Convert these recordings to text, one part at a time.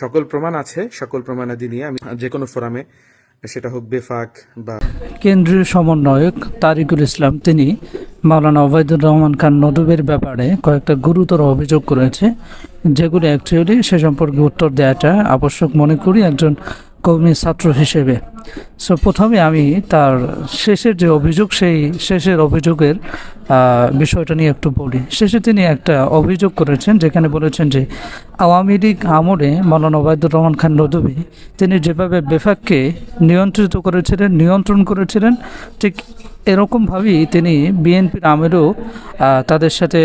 সকল প্রমাণ আছে, সকল প্রমাণাদি নিয়ে আমি যে কোনো ফোরামে, সেটা হোক বেফাক বা কেন্দ্রীয় সমন্বয়ক তারিকুল ইসলাম, তিনি মাওলানা ওবায়দুর রহমান খান নদুবের ব্যাপারে কয়েকটা গুরুতর অভিযোগ করেছে, যেগুলি অ্যাকচুয়ালি সে সম্পর্কে উত্তর দেওয়াটা আবশ্যক মনে করি। একজন কর্মী ছাত্র হিসেবে। সো প্রথমে আমি তার শেষের যে অভিযোগ, সেই শেষের অভিযোগের বিষয়টা নিয়ে একটু বলি। শেষে তিনি একটা অভিযোগ করেছেন, যেখানে বলেছেন যে, আওয়ামী লীগ আমলে মৌলানা ওবায়দুর রহমান খান নদবী তিনি যেভাবে বেফাককে নিয়ন্ত্রিত করেছিলেন, নিয়ন্ত্রণ করেছিলেন, ঠিক এরকমভাবেই তিনি বিএনপির আমেরও তাদের সাথে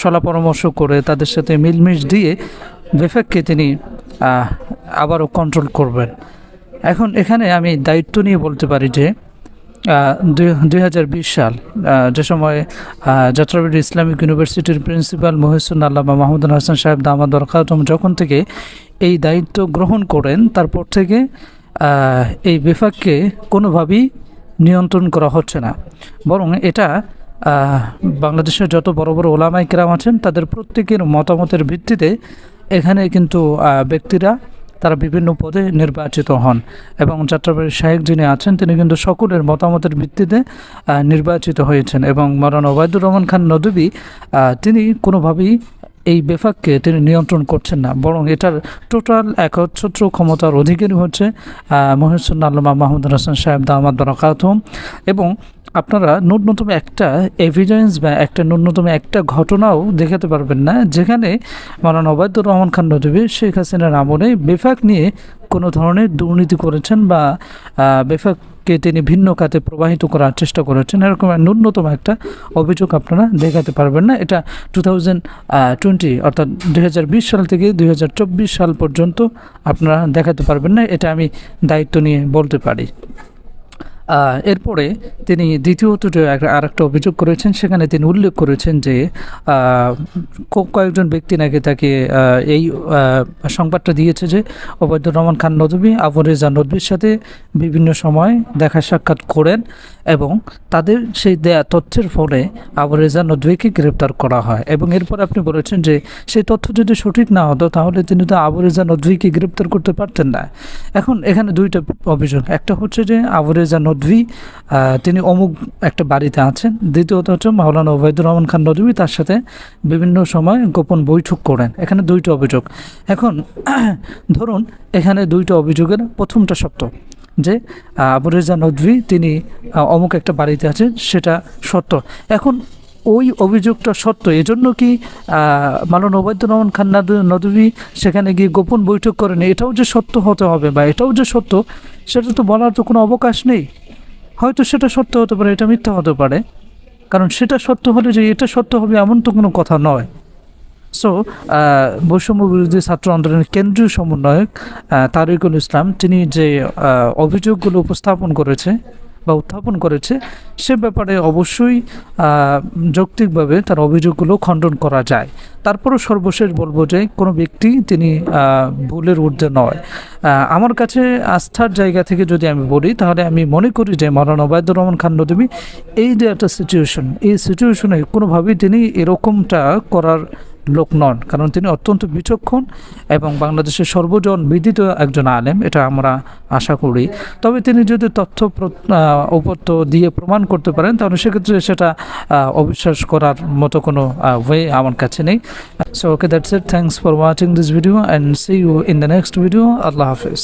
সলা পরামর্শ করে, তাদের সাথে মিলমিশ দিয়ে বেফাককে তিনি আবারও কন্ট্রোল করবেন। এখন এখানে আমি দায়িত্ব নিয়ে বলতে পারি যে দুই হাজার বিশ সাল যে সময় আহ, ইসলামিক ইউনিভার্সিটির প্রিন্সিপাল মহিসুন আল্লামা মাহমুদুল হাসান সাহেব দামা বরকাতম যখন থেকে এই দায়িত্ব গ্রহণ করেন তারপর থেকে এই বিভাগকে কোনোভাবেই নিয়ন্ত্রণ করা হচ্ছে না। বরং এটা বাংলাদেশের যত বড় বড় ওলামাই কেরাম আছেন তাদের প্রত্যেকের মতামতের ভিত্তিতে এখানে কিন্তু ব্যক্তিরা তারা বিভিন্ন পদে নির্বাচিত হন। এবং যাত্রাবাড়ির শাহেক যিনি আছেন তিনি কিন্তু সকলের মতামতের ভিত্তিতে নির্বাচিত হয়েছেন। এবং মরান ওবায়দুর রহমান খান আহ, তিনি কোনোভাবেই এই বেফাককে তিনি নিয়ন্ত্রণ করছেন না। বরং এটার টোটাল একচ্ছত্র ক্ষমতার অধিকারী হচ্ছে মহিসুন আল্লামা মাহমুদ হাসান সাহেব দামাদ বারাকাতুম। এবং আপনারা ন্যূনতম একটা এভিডেন্স বা একটা ন্যূনতম একটা ঘটনাও দেখাতে পারবেন না যেখানে মাওলানা ওবায়দুর রহমান খান নদী শেখ হাসিনার আমলে বেফাক নিয়ে কোনো ধরনের দুর্নীতি করেছেন বা আহ, বেফাককে তিনি ভিন্ন খাতে প্রবাহিত করার চেষ্টা করেছেন এরকম ন্যূনতম একটা অভিযোগ আপনারা দেখাতে পারবেন না। এটা টু থাউজেন্ড টোয়েন্টি অর্থাৎ দু হাজার বিশ সাল থেকে দুই হাজার চব্বিশ সাল পর্যন্ত আপনারা দেখাতে পারবেন না এটা আমি দায়িত্ব নিয়ে বলতে পারি। এরপরে তিনি দ্বিতীয়ত আর একটা অভিযোগ করেছেন, সেখানে তিনি উল্লেখ করেছেন যে কয়েকজন ব্যক্তি নাকি তাকে এই সংবাদটা দিয়েছে যে, ওবায়দুর রহমান খান নদবী আবু রেজা নদবীর সাথে বিভিন্ন সময় দেখা সাক্ষাৎ করেন এবং তাদের সেই দেয়া তথ্যের ফলে আবু রেজা নদবীকে গ্রেপ্তার করা হয়। এবং এরপর আপনি বলেছেন যে, সেই তথ্য যদি সঠিক না হতো, তাহলে তিনি তো আবু রেজা নদভীকে গ্রেপ্তার করতে পারতেন না। এখন এখানে দুইটা অভিযোগ। একটা হচ্ছে যে, আবু রেজা নদভী তিনি অমুক একটা বাড়িতে আছেন। দ্বিতীয়ত হচ্ছে মাওলানা ওবায়দুর রহমান খান নদভী তার সাথে বিভিন্ন সময় গোপন বৈঠক করেন। এখানে দুইটা অভিযোগ। এখন, ধরুন এখানে দুইটা অভিযোগের প্রথমটা সত্য, যে আবু রেজা নদভী তিনি অমুক একটা বাড়িতে আছেন, সেটা সত্য। এখন ওই অভিযোগটা সত্য, এজন্য কি মালান ওবায়দুর রহমান খান নাদ- সেখানে গিয়ে গোপন বৈঠক করেন? এটাও যে সত্য হতে হবে বা এটাও যে সত্য, সেটা তো বলার তো কোনো অবকাশ নেই। হয়তো সেটা সত্য হতে পারে, এটা মিথ্যা হতে পারে। কারণ সেটা সত্য হলে যে এটা সত্য হবে এমন তো কোনো কথা নয়। সো বৈষম্য বিরোধী ছাত্র আন্দোলনের কেন্দ্রীয় সমন্বয়ক তারিকুল ইসলাম, তিনি যে অভিযোগগুলো উপস্থাপন করেছে বা উত্থাপন করেছে, সে ব্যাপারে অবশ্যই যৌক্তিকভাবে তার অভিযোগগুলো খণ্ডন করা যায়। তারপরও সর্বশেষ বলব যে, কোনো ব্যক্তি তিনি ভুলের ঊর্ধ্বে নয়। আমার কাছে আস্থার জায়গা থেকে যদি আমি বলি, তাহলে আমি মনে করি যে, মৌলানা ওবায়দুর রহমান খান নদী এই যে একটা সিচুয়েশন এই সিচুয়েশনে কোনোভাবেই তিনি এরকমটা করার লোক নন কারণ তিনি অত্যন্ত বিচক্ষণ এবং বাংলাদেশের সর্বজন বিদিত একজন আলেম, এটা আমরা আশা করি। তবে তিনি যদি তথ্য উপত্য দিয়ে প্রমাণ করতে পারেন, তাহলে সেক্ষেত্রে সেটা অবিশ্বাস করার মতো কোনো ওয়ে আমার কাছে নেই। So okay that's it thanks for watching this video and see you in the next video Allah Hafiz.